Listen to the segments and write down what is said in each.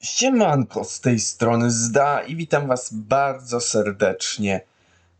Siemanko z tej strony Zda i witam was bardzo serdecznie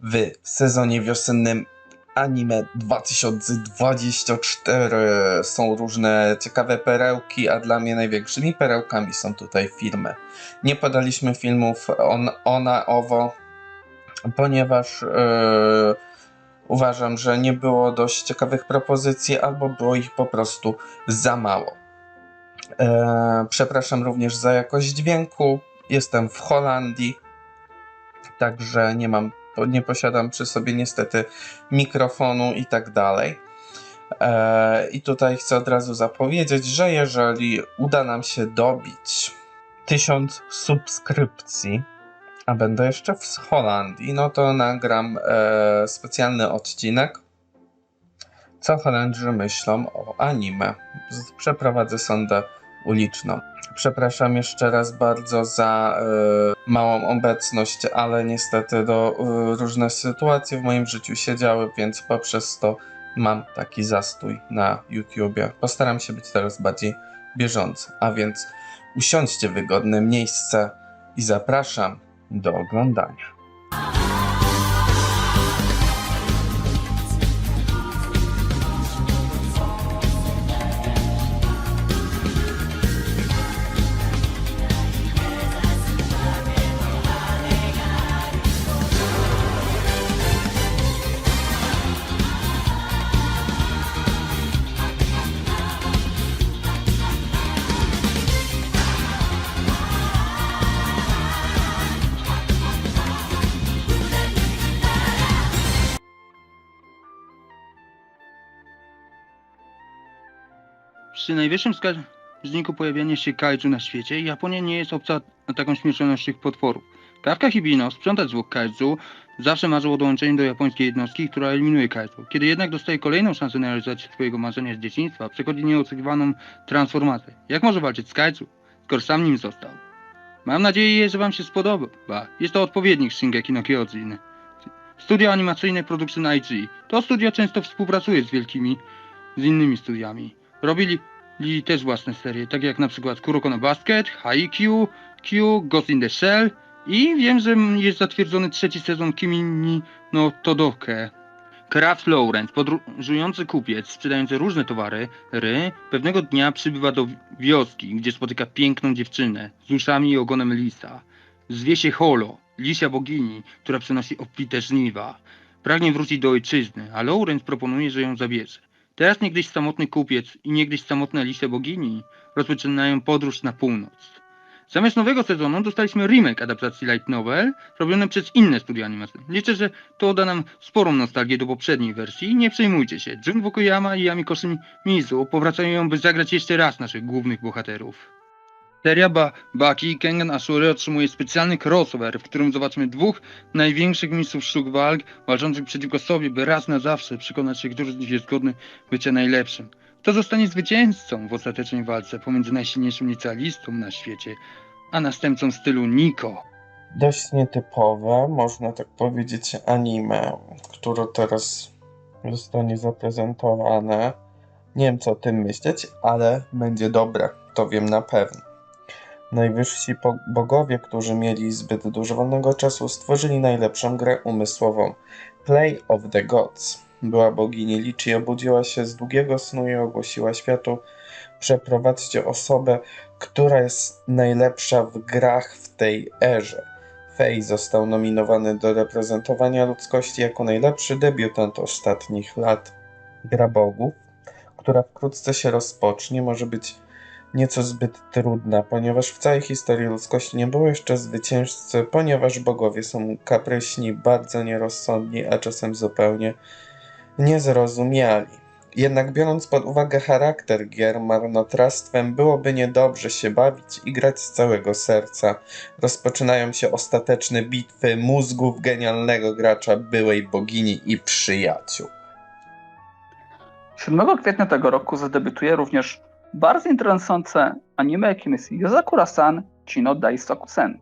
w sezonie wiosennym anime 2024. Są różne ciekawe perełki, a dla mnie największymi perełkami są tutaj filmy. Nie podaliśmy filmów on, ona owo, ponieważ e, uważam, że nie było dość ciekawych propozycji albo było ich po prostu za mało. E, przepraszam również za jakość dźwięku. Jestem w Holandii, także nie mam, nie posiadam przy sobie niestety mikrofonu i tak dalej. E, I tutaj chcę od razu zapowiedzieć, że jeżeli uda nam się dobić 1000 subskrypcji, a będę jeszcze w Holandii, no to nagram e, specjalny odcinek co Holendrzy myślą o anime. Przeprowadzę sondę uliczną. Przepraszam jeszcze raz bardzo za e, małą obecność, ale niestety do, e, różne sytuacje w moim życiu się działy, więc poprzez to mam taki zastój na YouTubie. Postaram się być teraz bardziej bieżący, a więc usiądźcie w wygodne miejsce i zapraszam do oglądania. Przy najwyższym wskaźniku pojawiania się kaiju na świecie, Japonia nie jest obca taką śmiertelność tych potworów. Kawka Hibino, sprzątać zwłok kaiju, zawsze marzył o dołączeniu do japońskiej jednostki, która eliminuje kaiju. Kiedy jednak dostaje kolejną szansę na realizację swojego marzenia z dzieciństwa, przechodzi nieoczekiwaną transformację. Jak może walczyć z kaiju, skoro sam nim został? Mam nadzieję, że wam się spodoba. Jest to odpowiednik Shingeki no Kyojin. Studio animacyjne Production IG. To studio często współpracuje z wielkimi, z innymi studiami. Robili li też własne serie, takie jak na przykład Kuroko no Basket, Haikyuu, Q, Ghost in the Shell i wiem, że jest zatwierdzony trzeci sezon Kimi no Todoke. Kraft Lawrence, podróżujący kupiec sprzedający różne towary, ry, pewnego dnia przybywa do wioski, gdzie spotyka piękną dziewczynę z uszami i ogonem lisa. Zwie się Holo, lisia bogini, która przynosi obfite żniwa. Pragnie wrócić do ojczyzny, a Lawrence proponuje, że ją zabierze. Teraz niegdyś samotny kupiec i niegdyś samotna liście bogini rozpoczynają podróż na północ. Zamiast nowego sezonu dostaliśmy remake adaptacji light novel robiony przez inne studia animacyjne. Liczę, że to da nam sporą nostalgię do poprzedniej wersji nie przejmujcie się. Jun Fukuyama i Yamiko Mizu powracają, by zagrać jeszcze raz naszych głównych bohaterów. Seria ba Baki i Kengan Ashuri otrzymuje specjalny crossover, w którym zobaczymy dwóch największych mistrzów sztuk walk walczących przeciwko sobie, by raz na zawsze przekonać się, który z nich jest godny bycia najlepszym. Kto zostanie zwycięzcą w ostatecznej walce pomiędzy najsilniejszym licealistą na świecie, a następcą stylu Niko. dość nietypowe, można tak powiedzieć, anime, które teraz zostanie zaprezentowane. Nie wiem, co o tym myśleć, ale będzie dobre, to wiem na pewno. Najwyżsi bogowie, którzy mieli zbyt dużo wolnego czasu, stworzyli najlepszą grę umysłową Play of the Gods. Była bogini Lichi, obudziła się z długiego snu i ogłosiła światu: Przeprowadźcie osobę, która jest najlepsza w grach w tej erze. Fej został nominowany do reprezentowania ludzkości jako najlepszy debiutant ostatnich lat. Gra bogów, która wkrótce się rozpocznie, może być nieco zbyt trudna, ponieważ w całej historii ludzkości nie było jeszcze zwycięzcy, ponieważ bogowie są kapryśni, bardzo nierozsądni, a czasem zupełnie niezrozumiali. Jednak biorąc pod uwagę charakter gier, marnotrawstwem byłoby niedobrze się bawić i grać z całego serca. Rozpoczynają się ostateczne bitwy mózgów genialnego gracza, byłej bogini i przyjaciół. 7 kwietnia tego roku zadebiutuje również bardzo interesujące anime, jakim jest Yozakura-san Chino Daisoku-sen.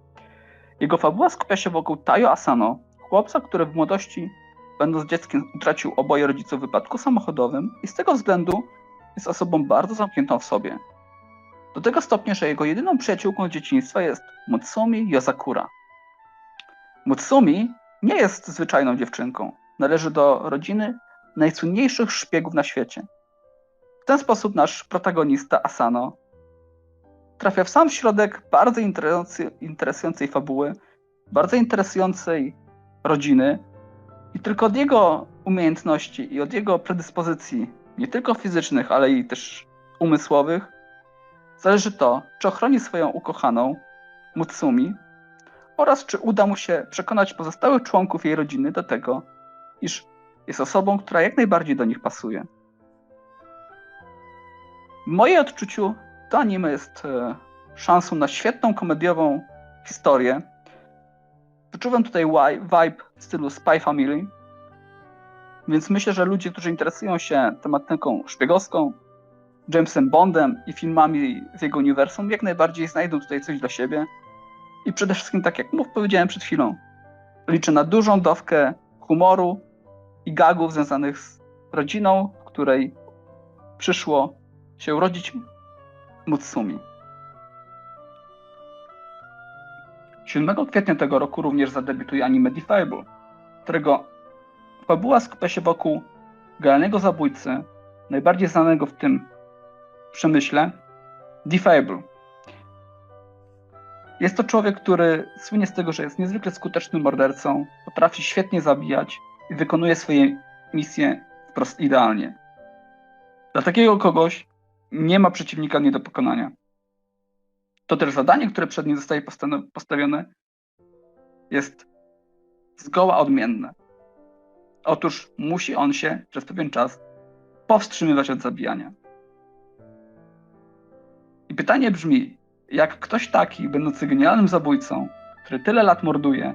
Jego fabuła skupia się wokół Tayo Asano, chłopca, który w młodości, będąc dzieckiem, utracił oboje rodziców w wypadku samochodowym i z tego względu jest osobą bardzo zamkniętą w sobie. Do tego stopnia, że jego jedyną przyjaciółką z dzieciństwa jest Mutsumi Yosakura. Mutsumi nie jest zwyczajną dziewczynką. Należy do rodziny najsłynniejszych szpiegów na świecie. W ten sposób nasz protagonista Asano trafia w sam środek bardzo interesującej fabuły, bardzo interesującej rodziny i tylko od jego umiejętności i od jego predyspozycji, nie tylko fizycznych, ale i też umysłowych, zależy to, czy ochroni swoją ukochaną, Mutsumi, oraz czy uda mu się przekonać pozostałych członków jej rodziny do tego, iż jest osobą, która jak najbardziej do nich pasuje. W moim odczuciu to anime jest e, szansą na świetną komediową historię. Wyczuwam tutaj vibe w stylu Spy Family, więc myślę, że ludzie, którzy interesują się tematyką szpiegowską, Jamesem Bondem i filmami z jego uniwersum, jak najbardziej znajdą tutaj coś dla siebie. I przede wszystkim, tak jak mów, powiedziałem przed chwilą, liczę na dużą dawkę humoru i gagów związanych z rodziną, w której przyszło się urodzić Mutsumi. 7 kwietnia tego roku również zadebiutuje anime Defable, którego fabuła skupia się wokół genialnego zabójcy, najbardziej znanego w tym przemyśle, Defable. Jest to człowiek, który słynie z tego, że jest niezwykle skutecznym mordercą, potrafi świetnie zabijać i wykonuje swoje misje wprost idealnie. Dla takiego kogoś nie ma przeciwnika nie do pokonania. To też zadanie, które przed nim zostaje postawione, jest zgoła odmienne. Otóż musi on się przez pewien czas powstrzymywać od zabijania. I pytanie brzmi, jak ktoś taki, będący genialnym zabójcą, który tyle lat morduje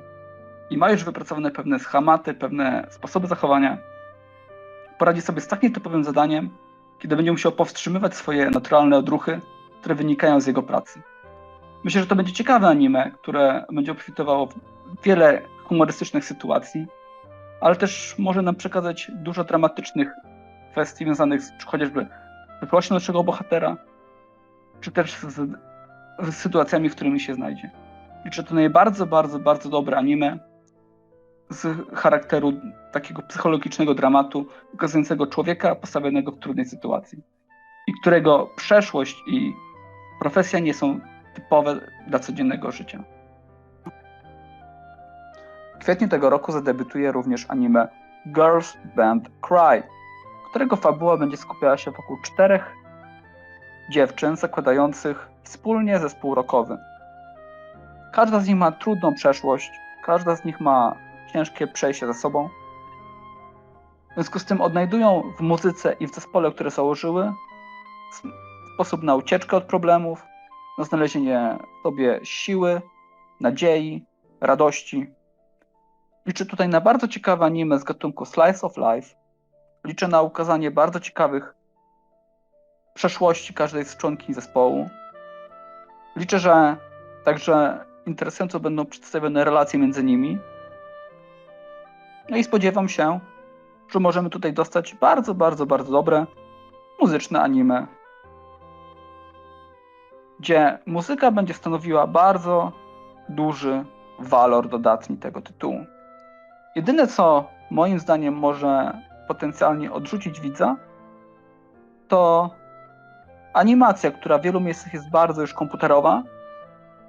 i ma już wypracowane pewne schematy, pewne sposoby zachowania, poradzi sobie z tak nietypowym zadaniem, kiedy będzie musiał powstrzymywać swoje naturalne odruchy, które wynikają z jego pracy. Myślę, że to będzie ciekawe anime, które będzie obfitowało w wiele humorystycznych sytuacji, ale też może nam przekazać dużo dramatycznych kwestii związanych z chociażby wyprością naszego bohatera, czy też z, z sytuacjami, w którymi się znajdzie. Liczę to na bardzo, bardzo, bardzo dobre anime z charakteru takiego psychologicznego dramatu, ukazującego człowieka postawionego w trudnej sytuacji i którego przeszłość i profesja nie są typowe dla codziennego życia. W kwietniu tego roku zadebiutuje również anime Girls Band Cry, którego fabuła będzie skupiała się wokół czterech dziewczyn zakładających wspólnie zespół rockowy. Każda z nich ma trudną przeszłość, każda z nich ma ciężkie przejście za sobą. W związku z tym odnajdują w muzyce i w zespole, które założyły, sposób na ucieczkę od problemów, na znalezienie sobie siły, nadziei, radości. Liczę tutaj na bardzo ciekawe anime z gatunku Slice of Life. Liczę na ukazanie bardzo ciekawych przeszłości każdej z członkiń zespołu. Liczę, że także interesująco będą przedstawione relacje między nimi. No i spodziewam się, że możemy tutaj dostać bardzo, bardzo, bardzo dobre muzyczne anime, gdzie muzyka będzie stanowiła bardzo duży walor dodatni tego tytułu. Jedyne, co moim zdaniem może potencjalnie odrzucić widza, to animacja, która w wielu miejscach jest bardzo już komputerowa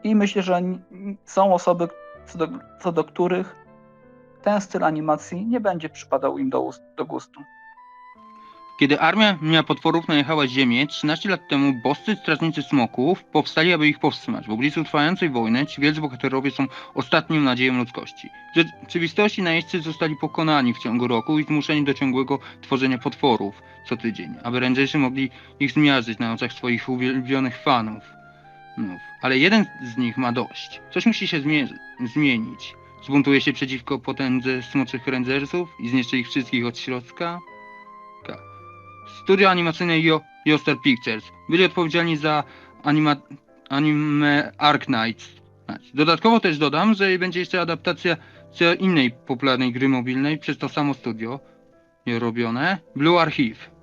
i myślę, że są osoby, co do, co do których ten styl animacji nie będzie przypadał im do, ust, do gustu. Kiedy armia miała potworów najechała ziemię, 13 lat temu boscy strażnicy smoków powstali, aby ich powstrzymać. W obliczu trwającej wojny ci wielcy bohaterowie są ostatnią nadzieją ludzkości. W rzeczywistości najeźdźcy zostali pokonani w ciągu roku i zmuszeni do ciągłego tworzenia potworów co tydzień, aby rangerzy mogli ich zmiażdżyć na oczach swoich uwielbionych fanów. Ale jeden z nich ma dość. Coś musi się zmienić. Zbuntuje się przeciwko potędze smoczych rangersów i zniszczy ich wszystkich od środka. Ka. Studio animacyjne Yo Pictures byli odpowiedzialni za anima anime Ark Knights. Dodatkowo też dodam, że będzie jeszcze adaptacja innej popularnej gry mobilnej przez to samo studio robione Blue Archive.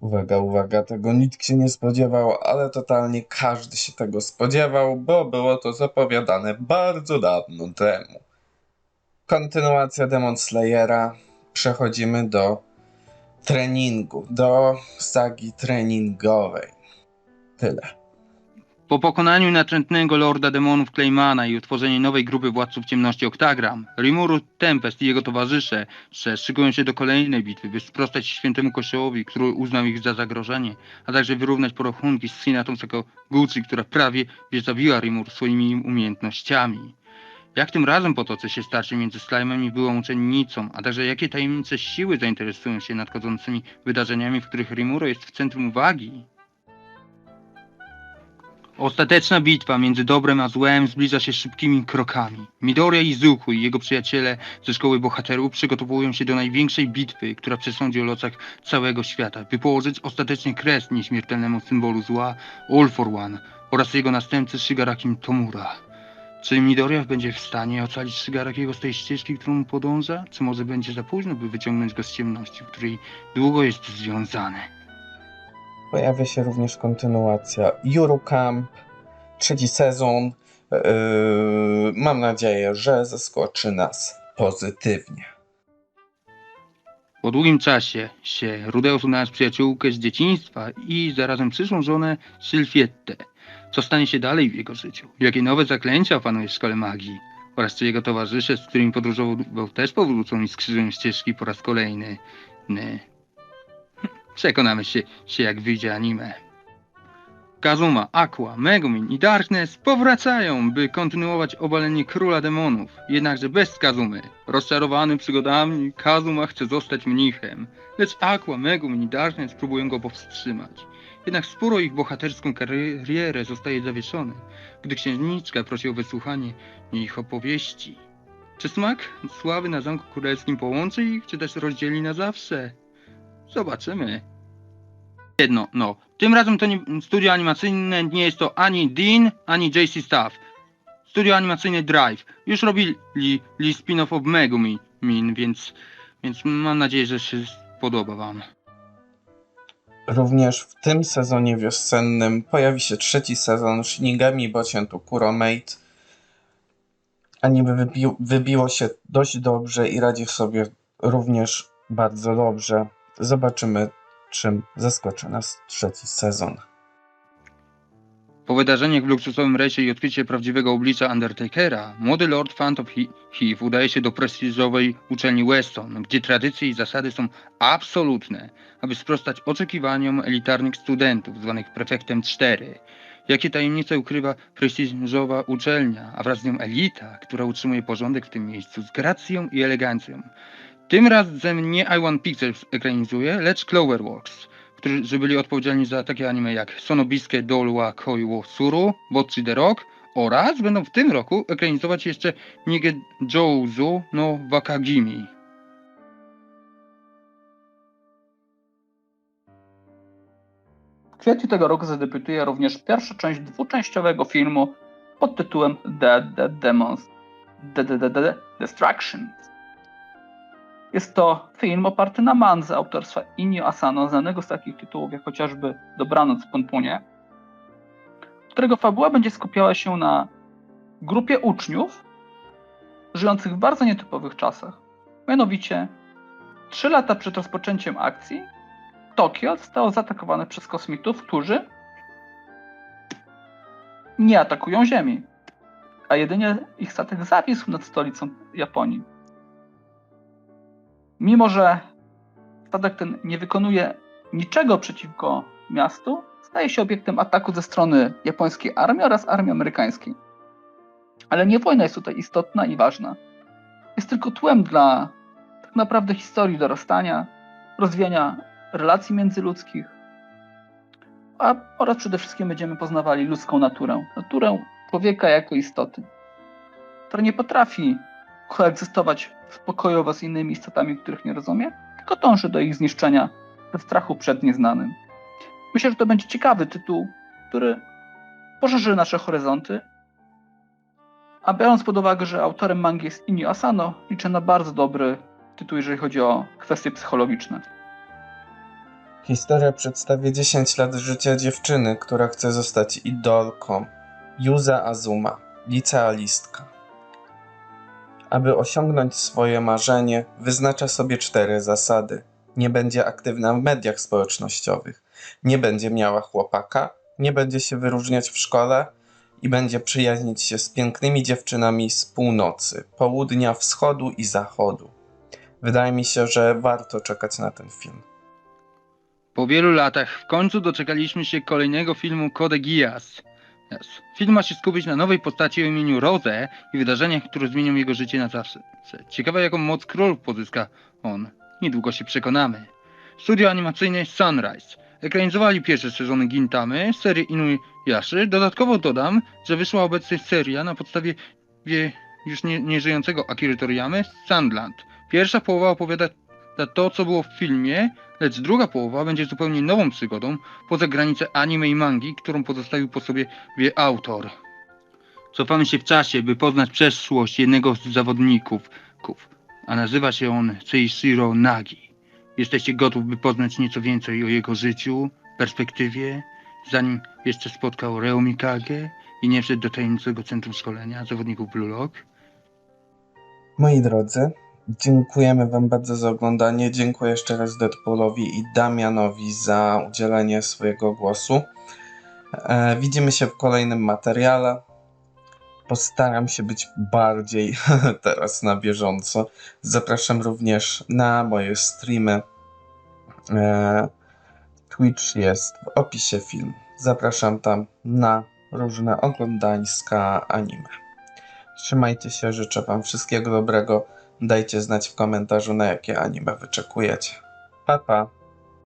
Uwaga, uwaga, tego nikt się nie spodziewał, ale totalnie każdy się tego spodziewał, bo było to zapowiadane bardzo dawno temu. Kontynuacja Demon Slayera. Przechodzimy do treningu, do sagi treningowej. Tyle. Po pokonaniu natrętnego Lorda Demonów Claymana i utworzeniu nowej grupy Władców Ciemności Octagram, Rimuru Tempest i jego towarzysze szykują się do kolejnej bitwy, by sprostać świętemu kościołowi, który uznał ich za zagrożenie, a także wyrównać porachunki z Sinatą Sakaguchi, która prawie zabiła Rimur swoimi umiejętnościami. Jak tym razem potoczy się starcie między Slime'em i byłą uczennicą, a także jakie tajemnice siły zainteresują się nadchodzącymi wydarzeniami, w których Rimuro jest w centrum uwagi? Ostateczna bitwa między dobrem a złem zbliża się szybkimi krokami. Midoriya Izuku i jego przyjaciele ze szkoły bohaterów przygotowują się do największej bitwy, która przesądzi o losach całego świata, by położyć kres nieśmiertelnemu symbolu zła All for One oraz jego następcy Shigarakim Tomura. Czy Midoriya będzie w stanie ocalić Shigarakiego z tej ścieżki, którą podąża? Czy może będzie za późno, by wyciągnąć go z ciemności, w której długo jest związany? Pojawia się również kontynuacja Eurocamp, trzeci sezon. Yy, mam nadzieję, że zaskoczy nas pozytywnie. Po długim czasie się Rudeus znalazł przyjaciółkę z dzieciństwa i zarazem przyszłą żonę Sylfietę. Co stanie się dalej w jego życiu? Jakie nowe zaklęcia opanuje w szkole magii? Oraz czy jego towarzysze, z którymi podróżował, też powrócą i skrzyżują ścieżki po raz kolejny? Przekonamy się, się jak wyjdzie anime. Kazuma, Aqua, Megumin i Darkness powracają, by kontynuować obalenie króla demonów. Jednakże bez Kazumy. Rozczarowany przygodami, Kazuma chce zostać mnichem. Lecz Aqua, Megumin i Darkness próbują go powstrzymać. Jednak sporo ich bohaterską karierę zostaje zawieszone, gdy księżniczka prosi o wysłuchanie ich opowieści. Czy smak sławy na Zamku Królewskim połączy ich, czy też rozdzieli na zawsze? Zobaczymy. Jedno, no. Tym razem to nie, studio animacyjne nie jest to ani Dean, ani JC Staff. Studio animacyjne Drive. Już robili li spin-off of Megumi, Min, więc, więc mam nadzieję, że się podoba wam. Również w tym sezonie wiosennym pojawi się trzeci sezon Shinigami Bocian Kuromate. Anime wybi wybiło się dość dobrze i radzi sobie również bardzo dobrze. Zobaczymy, czym zaskoczy nas trzeci sezon. Po wydarzeniach w luksusowym rejsie i odkrycie prawdziwego oblicza Undertakera, młody Lord Phantom Heath udaje się do prestiżowej uczelni Weston, gdzie tradycje i zasady są absolutne, aby sprostać oczekiwaniom elitarnych studentów, zwanych prefektem 4. Jakie tajemnice ukrywa prestiżowa uczelnia, a wraz z nią elita, która utrzymuje porządek w tym miejscu z gracją i elegancją. Tym razem nie iOne Pictures ekranizuje, lecz Cloverworks, którzy byli odpowiedzialni za takie anime jak Sonobiske Dolwa Koi wo Suru, Bocchi the Rock oraz będą w tym roku ekranizować jeszcze Nige Jouzu no Wakagimi. W kwietniu tego roku zadebiutuje również pierwsza część dwuczęściowego filmu pod tytułem Dead Dead Demons The, the, the, the Destruction. Jest to film oparty na mandze autorstwa Inio Asano, znanego z takich tytułów jak chociażby Dobranoc w Ponpunie, którego fabuła będzie skupiała się na grupie uczniów żyjących w bardzo nietypowych czasach. Mianowicie, trzy lata przed rozpoczęciem akcji Tokio zostało zaatakowane przez kosmitów, którzy nie atakują Ziemi, a jedynie ich statek zawisł nad stolicą Japonii. Mimo, że statek ten nie wykonuje niczego przeciwko miastu, staje się obiektem ataku ze strony japońskiej armii oraz armii amerykańskiej. Ale nie wojna jest tutaj istotna i ważna. Jest tylko tłem dla tak naprawdę historii dorastania, rozwijania relacji międzyludzkich, a oraz przede wszystkim będziemy poznawali ludzką naturę, naturę człowieka jako istoty, która nie potrafi koegzystować pokojowo z innymi istotami, których nie rozumie, tylko dąży do ich zniszczenia ze strachu przed nieznanym. Myślę, że to będzie ciekawy tytuł, który poszerzy nasze horyzonty, a biorąc pod uwagę, że autorem mangi jest Inio Asano, liczę na bardzo dobry tytuł, jeżeli chodzi o kwestie psychologiczne. Historia przedstawia 10 lat życia dziewczyny, która chce zostać idolką. Yuza Azuma, licealistka. Aby osiągnąć swoje marzenie, wyznacza sobie cztery zasady. Nie będzie aktywna w mediach społecznościowych, nie będzie miała chłopaka, nie będzie się wyróżniać w szkole i będzie przyjaźnić się z pięknymi dziewczynami z północy, południa, wschodu i zachodu. Wydaje mi się, że warto czekać na ten film. Po wielu latach w końcu doczekaliśmy się kolejnego filmu Code Geass. Film ma się skupić na nowej postaci o imieniu Rose i wydarzeniach, które zmienią jego życie na zawsze. Ciekawe jaką moc królów pozyska on. Niedługo się przekonamy. Studio animacyjne Sunrise. Ekranizowali pierwsze sezony Gintamy, serii Inuyashi. Dodatkowo dodam, że wyszła obecnie seria na podstawie wie, już nie, nieżyjącego Akiry Toriyamy Sandland. Pierwsza połowa opowiada to, co było w filmie, lecz druga połowa będzie zupełnie nową przygodą poza granice anime i mangi, którą pozostawił po sobie wie autor. Cofamy się w czasie, by poznać przeszłość jednego z zawodników, a nazywa się on Seishiro Nagi. Jesteście gotowi, by poznać nieco więcej o jego życiu, perspektywie, zanim jeszcze spotkał Reo Mikage i nie wszedł do tajemniczego centrum szkolenia zawodników Blue Lock? Moi drodzy, dziękujemy Wam bardzo za oglądanie. Dziękuję jeszcze raz Deadpoolowi i Damianowi za udzielenie swojego głosu. E, widzimy się w kolejnym materiale. Postaram się być bardziej teraz na bieżąco. Zapraszam również na moje streamy. E, Twitch jest w opisie film. Zapraszam tam na różne oglądańska anime. Trzymajcie się, życzę Wam wszystkiego dobrego. Dajcie znać w komentarzu, na jakie anime wyczekujecie. Pa, pa.